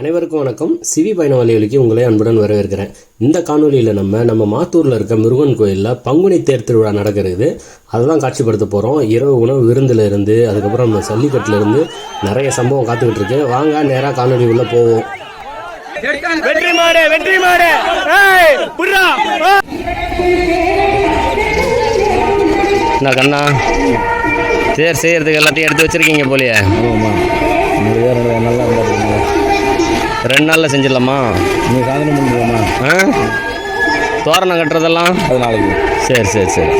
அனைவருக்கும் வணக்கம். சிவி பயண வலையொலிக்கு உங்களை அன்புடன் வரவேற்கிறேன். இந்த காணொலியில் நம்ம நம்ம மாத்தூரில் இருக்க முருகன் கோயிலில் பங்குனி தேர் திருவிழா நடக்கிறது. அதெல்லாம் காட்சிப்படுத்த போகிறோம் இரவு உணவு விருந்தில் இருந்து அதுக்கப்புறம் நம்ம சல்லிக்கட்டில் இருந்து நிறைய சம்பவம் காத்துக்கிட்டு இருக்கு. வாங்க நேராக காணொலி உள்ள போவோம். வெற்றி மாடு வெற்றி மாடு. ஏய் புர்ரா என்ன கண்ணா? தேர் செய்யறதுக்கு எல்லாத்தையும் எடுத்து வச்சிருக்கீங்க போலியே. வேறு நல்லா ரெண்டு நாளில் செஞ்சிடலாமா? நீங்கள் சாதனை பண்ணுறோம்மா ஆ? தோரணம் கட்டுறதெல்லாம்? அது நாளைக்கு. சரி சரி சரி.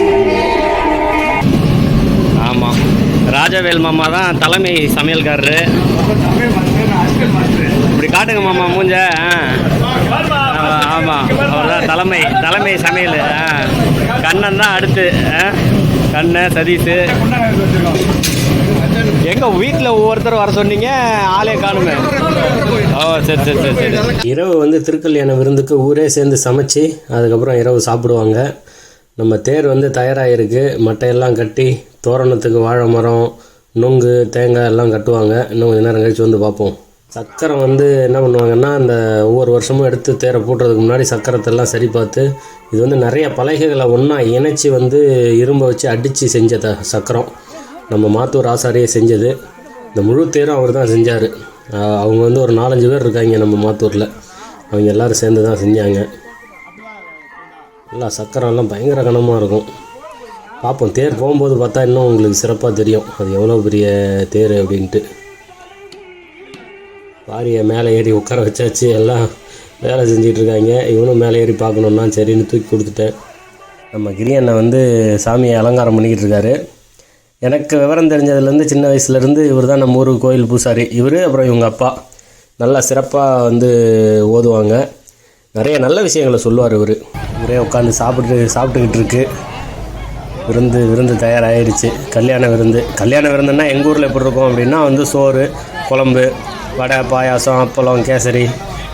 ஆமாம் ராஜவேல் மாமா தான் தலைமை சமையல்காரரு. இப்படி காட்டுங்க மாமா மூஞ்ச. ஆமாம் அவர் தான் தலைமை தலைமை சமையல். ஆ. கண்ணன் தான் அடுத்து. ஆ. கண்ணன் சதீஷ். எங்க வீட்டில் ஒவ்வொருத்தர் வர சொன்னீங்க ஆளே காணுமே. ஓ சரி சரி சரி சரி. இரவு வந்து திருக்கல்யாண விருந்துக்கு ஊரே சேர்ந்து சமைச்சு அதுக்கப்புறம் இரவு சாப்பிடுவாங்க. நம்ம தேர் வந்து தயாராகிருக்கு மட்டையெல்லாம் கட்டி தோரணத்துக்கு வாழை மரம் நுங்கு தேங்காய் எல்லாம் கட்டுவாங்க. இன்னும் கொஞ்சம் நேரம் கழிச்சு வந்து பார்ப்போம். சக்கரம் வந்து என்ன பண்ணுவாங்கன்னா அந்த ஒவ்வொரு வருஷமும் எடுத்து தேரை பூட்டுறதுக்கு முன்னாடி சக்கரத்தெல்லாம் சரி பார்த்து இது வந்து நிறைய பலகைகளை ஒன்றா இணைச்சி வந்து இரும்பை வச்சு அடித்து செஞ்ச த சக்கரம். நம்ம மாத்தூர் ஆசாரியே செஞ்சது. இந்த முழு தேரும் அவர் தான் செஞ்சார். அவங்க வந்து ஒரு நாலஞ்சு பேர் இருக்காங்க நம்ம மாத்தூரில். அவங்க எல்லாரும் சேர்ந்து தான் செஞ்சாங்க. எல்லாம் சக்கரம்லாம் பயங்கர கனமாக இருக்கும். பார்ப்போம் தேர் போகும்போது பார்த்தா இன்னும் உங்களுக்கு சிறப்பாக தெரியும். அது எவ்வளோ பெரிய தேர் அப்படின்ட்டு. பாரியை மேலே ஏறி உட்கார வச்சாச்சு. எல்லாம் வேலை செஞ்சிட்டு இருக்காங்க. இவனும் மேலே ஏறி பார்க்கணுன்னா சரின்னு தூக்கி கொடுத்துட்டேன். நம்ம கிரியண்ணை வந்து சாமியை அலங்காரம் பண்ணிக்கிட்டு இருக்காரு. எனக்கு விவரம் தெரிஞ்சதுலேருந்து சின்ன வயசுலேருந்து இவர் தான் நம்ம ஊர் கோயில் பூசாரி. இவர் அப்புறம் இவங்க அப்பா. நல்லா சிறப்பாக வந்து ஓதுவாங்க. நிறைய நல்ல விஷயங்களை சொல்லுவார் இவர். இவரே உட்காந்து சாப்பிட்டு சாப்பிட்டுக்கிட்டு இருக்கு. விருந்து விருந்து தயாராகிடுச்சு கல்யாண விருந்து. கல்யாண விருந்துன்னா எங்கள் ஊரில் எப்படி இருக்கும் அப்படின்னா வந்து சோறு குழம்பு வடை பாயாசம் அப்பளம் கேசரி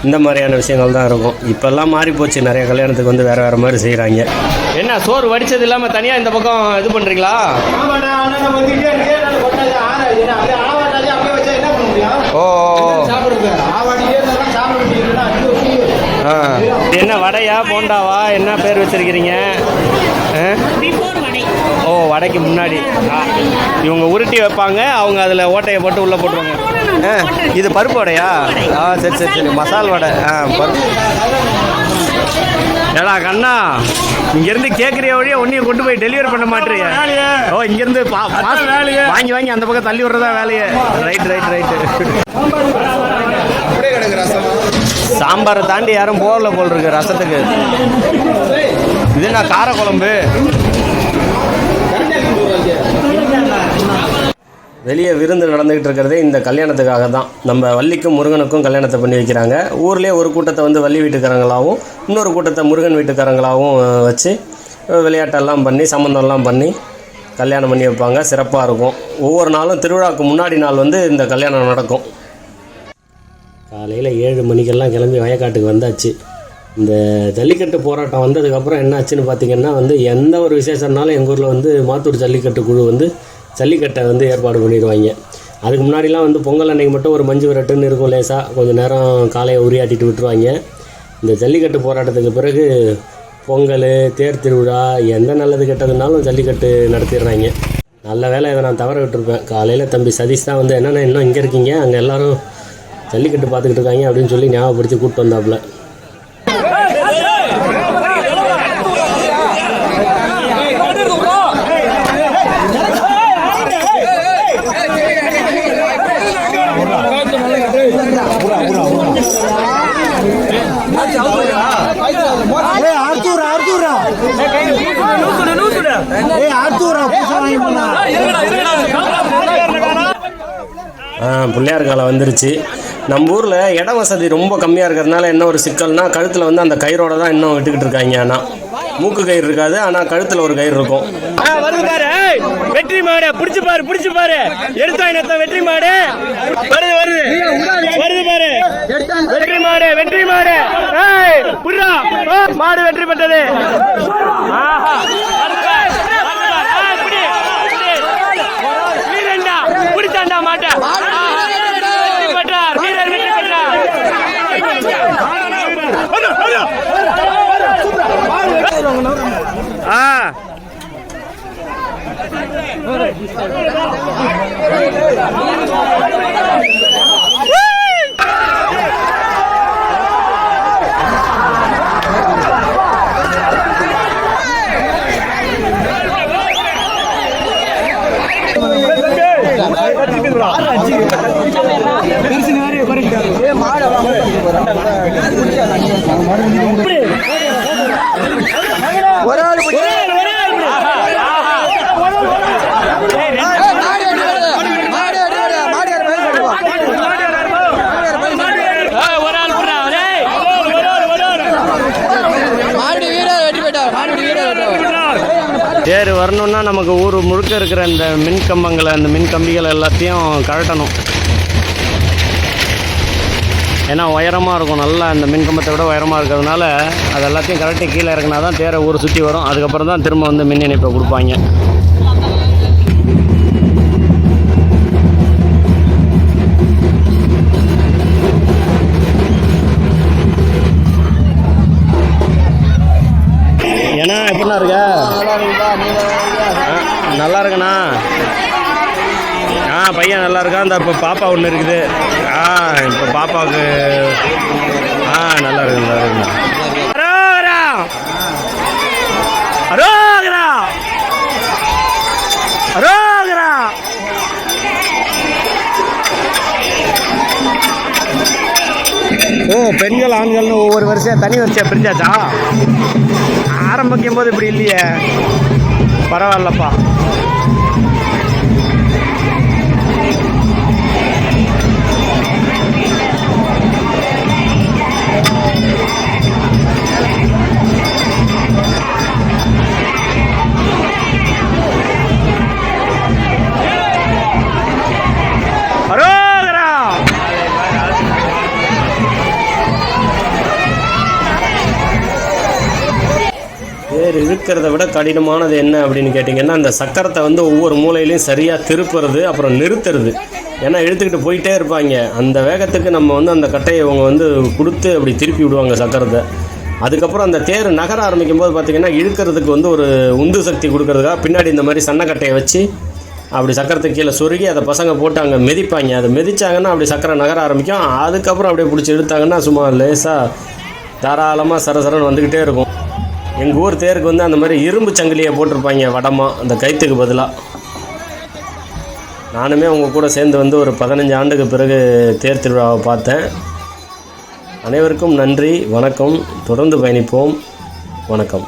இந்த மாதிரியான விஷயங்கள் தான் இருக்கும். இப்போல்லாம் மாறி போச்சு. நிறைய கல்யாணத்துக்கு வந்து வேறு வேறு மாதிரி செய்கிறாங்க என்ன சோறு வடிச்சது இல்லாமல் தனியாக இந்த பக்கம் இது பண்ணுறீங்களா ஓ. என்ன வடையா போண்டாவா? என்ன பேர் வச்சிருக்கிறீங்க? ஓ வடைக்கு முன்னாடி. இவங்க உருட்டி வைப்பாங்க அவங்க அதில் ஓட்டையை போட்டு உள்ளே போட்டுருவாங்க. ஆ இது பருப்பு வடையா? ஆ சரி சரி சரி. மசால் வடை. ஆ பருப்பு. ஏடா கண்ணா இங்கேருந்து கேட்குறிய வழியா ஒன்றையும் கொண்டு போய் டெலிவரி பண்ண மாட்டேறிய? ஓ இங்கேருந்து பா வாங்கி வாங்கி அந்த பக்கம் தள்ளி விட்றதா வேலையே. ரைட் ரைட் ரைட்டு சாம்பாரை தாண்டி யாரும் போகல போல் இருக்கு ரசத்துக்கு. இது என்ன காரக்குழம்பு? வெளியே விருந்து நடந்துகிட்டு இருக்கிறதே இந்த கல்யாணத்துக்காக தான் நம்ம வள்ளிக்கும் முருகனுக்கும் கல்யாணத்தை பண்ணி வைக்கிறாங்க. ஊர்லேயே ஒரு கூட்டத்தை வந்து வள்ளி வீட்டுக்காரங்களாகவும் இன்னொரு கூட்டத்தை முருகன் வீட்டுக்காரங்களாகவும் வச்சு விளையாட்டெல்லாம் பண்ணி சம்மந்தம்லாம் பண்ணி கல்யாணம் பண்ணி வைப்பாங்க. சிறப்பாக இருக்கும். ஒவ்வொரு நாளும் திருவிழாவுக்கு முன்னாடி நாள் வந்து இந்த கல்யாணம் நடக்கும். காலையில் ஏழு மணிக்கெல்லாம் கிளம்பி வயக்காட்டுக்கு வந்தாச்சு. இந்த ஜல்லிக்கட்டு போராட்டம் வந்ததுக்கப்புறம் என்ன ஆச்சுன்னு பார்த்தீங்கன்னா வந்து எந்த ஒரு விசேஷம்னாலும் எங்கள் ஊரில் வந்து மாத்தூர் ஜல்லிக்கட்டு குழு வந்து ஜல்லிக்கட்டை வந்து ஏற்பாடு பண்ணிடுவாங்க அதுக்கு முன்னாடிலாம் வந்து பொங்கல் அன்னைக்கு மட்டும் ஒரு மஞ்சு விரட்டுன்னு இருக்கும் லேசாக கொஞ்சம் நேரம் காலையை உரியாட்டிட்டு விட்டுருவாங்க. இந்த ஜல்லிக்கட்டு போராட்டத்துக்கு பிறகு பொங்கல் தேர் திருவிழா எந்த நல்லது கெட்டதுனாலும் ஜல்லிக்கட்டு நடத்திடுறாங்க. நல்ல வேலை இதை நான் தவற விட்டுருப்பேன். காலையில் தம்பி சதீஷ் தான் வந்து என்னென்ன இன்னும் இங்கே இருக்கீங்க? அங்கே எல்லோரும் ஜல்லிக்கட்டு பார்த்துக்கிட்டு இருக்காங்க அப்படின்னு சொல்லி ஞாபகப்படுத்தி கூப்பிட்டு வந்தாப்புல. பிள்ளையார் காலம் வந்துருச்சு நம்ம ஊரில் இட வசதி ரொம்ப கம்மியாக இருக்கிறதுனால என்ன ஒரு சிக்கல்னா கழுத்தில் வந்து அந்த கயிறோட தான் இன்னும் விட்டுக்கிட்டு இருக்காங்க ஆனால் மூக்கு கயிறு இருக்காது ஆனால் கழுத்தில் ஒரு கயிறு இருக்கும் வருது பாரு ஏய், வெற்றி மாடு புடிச்சு பாரு புடிச்சு பாரு எடுத்தா என்னத்த வெற்றி மாடு வருது வருது வருது பாரு வெற்றி மாடு வெற்றி மாடு மாடு வெற்றி பெற்றது ஒரு ஆள். தேர் வரணும்னா நமக்கு ஊர் முழுக்க இருக்கிற இந்த மின் கம்பங்களை அந்த மின் கம்பிகள் எல்லாத்தையும் கழட்டணும். ஏன்னா உயரமாக இருக்கும். நல்லா இந்த மின் கம்பத்தை விட உயரமாக இருக்கிறதுனால அது எல்லாத்தையும் கழட்டி கீழே இறக்குனா தான் தேரை ஊர் சுற்றி வரும். அதுக்கப்புறம் தான் திரும்ப வந்து மின் இணைப்பை கொடுப்பாங்க. ஏன்னா எப்படிண்ணா இருக்க? நல்லா இருக்குண்ணா. பையன் நல்லா இருக்கான். அந்த இப்போ பாப்பா ஒன்று இருக்குது. ஆ இப்போ பாப்பாவுக்கு ஆ நல்லா இருக்கு நல்லா இருக்கு. அரோகரா! அரோகரா! அரோகரா! ஓ பெண்கள் ஆண்கள்னு ஒவ்வொரு வருஷம் தனி வரிசையாக பிரிஞ்சாச்சா? ஆரம்பிக்கும் போது இப்படி இல்லையே. பரவாயில்லப்பா. தேர் இழுக்கிறத விட கடினமானது என்ன அப்படின்னு கேட்டிங்கன்னா அந்த சக்கரத்தை வந்து ஒவ்வொரு மூலையிலையும் சரியாக திருப்புறது அப்புறம் நிறுத்துறது. ஏன்னா இழுத்துக்கிட்டு போயிட்டே இருப்பாங்க. அந்த வேகத்துக்கு நம்ம வந்து அந்த கட்டையை இவங்க வந்து கொடுத்து அப்படி திருப்பி விடுவாங்க சக்கரத்தை. அதுக்கப்புறம் அந்த தேர் நகர ஆரம்பிக்கும் போது பார்த்திங்கன்னா இழுக்கிறதுக்கு வந்து ஒரு உந்து சக்தி கொடுக்கறதுக்காக பின்னாடி இந்த மாதிரி சன்னக்கட்டையை வச்சு அப்படி சக்கரத்துக்கு கீழே சொருகி அதை பசங்க போட்டு அங்கே மிதிப்பாங்க. அதை மிதித்தாங்கன்னா அப்படி சக்கரை நகர ஆரம்பிக்கும். அதுக்கப்புறம் அப்படியே பிடிச்சி இழுத்தாங்கன்னா சும்மா லேசாக தாராளமாக சரசரன்னு வந்துக்கிட்டே இருக்கும். எங்கள் ஊர் தேருக்கு வந்து அந்த மாதிரி இரும்பு சங்கிலியை போட்டிருப்பாங்க வடமாக அந்த கைத்துக்கு பதிலாக நானுமே அவங்க கூட சேர்ந்து வந்து ஒரு பதினஞ்சு ஆண்டுக்கு பிறகு தேர் திருவிழாவை பார்த்தேன். அனைவருக்கும் நன்றி வணக்கம். தொடர்ந்து பயணிப்போம். வணக்கம்.